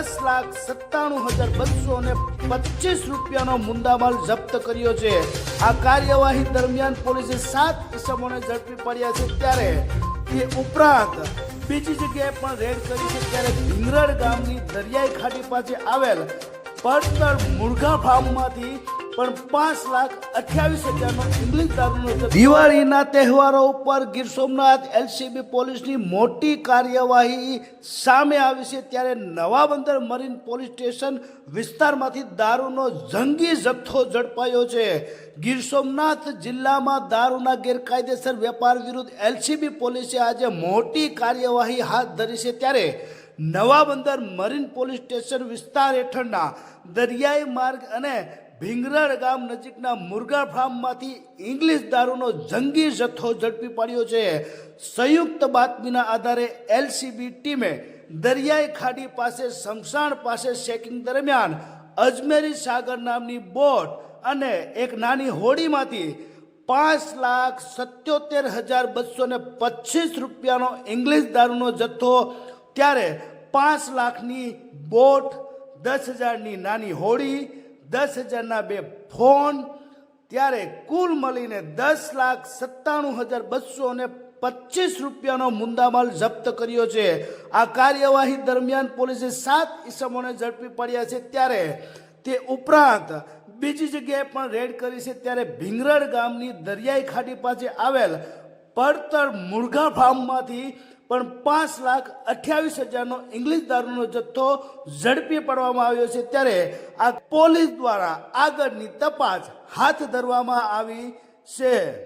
દસ લાખ સત્તાણું હજાર બસો ને પચીસ રૂપિયાનો મુદ્દામાલ જપ્ત કર્યો છે. આ કાર્યવાહી દરમિયાન પોલીસે સાત ઇસમોને ઝડપી પડ્યા છે ત્યારે તે ઉપરાંત બીજી જગ્યાએ પણ રેડ કરી છે ત્યારે ભીંગરડ ગામની દરિયાઈ ખાડી પાસે આવેલ પડતર મુર્ગા ફાર્મમાંથી પણ પાંચ લાખ અઠ્યાવીસ હજારનો ઇંગ્લિશ દારૂનો દિવાળીના તહેવારો ઉપર ગીર સોમનાથ એલસીબી પોલીસની મોટી કાર્યવાહી સામે આવી છે ત્યારે નવા બંદર મરીન પોલીસ સ્ટેશન વિસ્તારમાંથી દારૂનો જંગી જથ્થો ઝડપાયો છે. ગીર સોમનાથ જિલ્લામાં દારૂના ગેરકાયદેસર વેપાર વિરુદ્ધ એલસીબી પોલીસે આજે મોટી કાર્યવાહી હાથ ધરી છે ત્યારે નવા બંદર મરીન પોલીસ સ્ટેશન વિસ્તાર હેઠળના દરિયાઈ માર્ગ અને ભીંગરડ ગામ નજીકના મુરગા ફાર્મમાંથી ઇંગ્લિશ દારૂનો જંગી જથ્થો ઝડપી પાડ્યો છે. સંયુક્ત બાતમીના આધારે એલસીબી ટીમે દરિયાઈ ખાડી પાસે શમશાન પાસે ચેકિંગ દરમિયાન અજમેરી સાગર નામની બોટ અને એક નાની હોડીમાંથી પાંચ લાખ સત્યોતેર હજાર બસો ને પચીસ રૂપિયાનો ઇંગ્લિશ દારૂનો જથ્થો ત્યારે પાંચ લાખની બોટ, દસ હજારની નાની હોડી દસ હજારના બે ફોન, ત્યારે કુલ મળીને દસ લાખ સત્તાણું હજાર બસો ને પચીસ રૂપિયાનો મુદ્દામાલ જપ્ત કર્યો છે. આ કાર્યવાહી દરમિયાન પોલીસે સાત ઇસમોને ઝડપી પડ્યા છે. ત્યારે તે ઉપરાંત બીજી જગ્યાએ પણ રેડ કરી છે. ત્યારે ભીંગરડ ગામની દરિયાઈ ખાડી પાસે આવેલ પડતર મુર્ગા ફાર્મમાંથી પણ પાંચ લાખ અઠ્યાવીસ હજારનો ઇંગ્લિશ દારૂનો જથ્થો ઝડપી પાડવામાં આવ્યો છે ત્યારે આ પોલીસ દ્વારા આગળની તપાસ હાથ ધરવામાં આવી છે.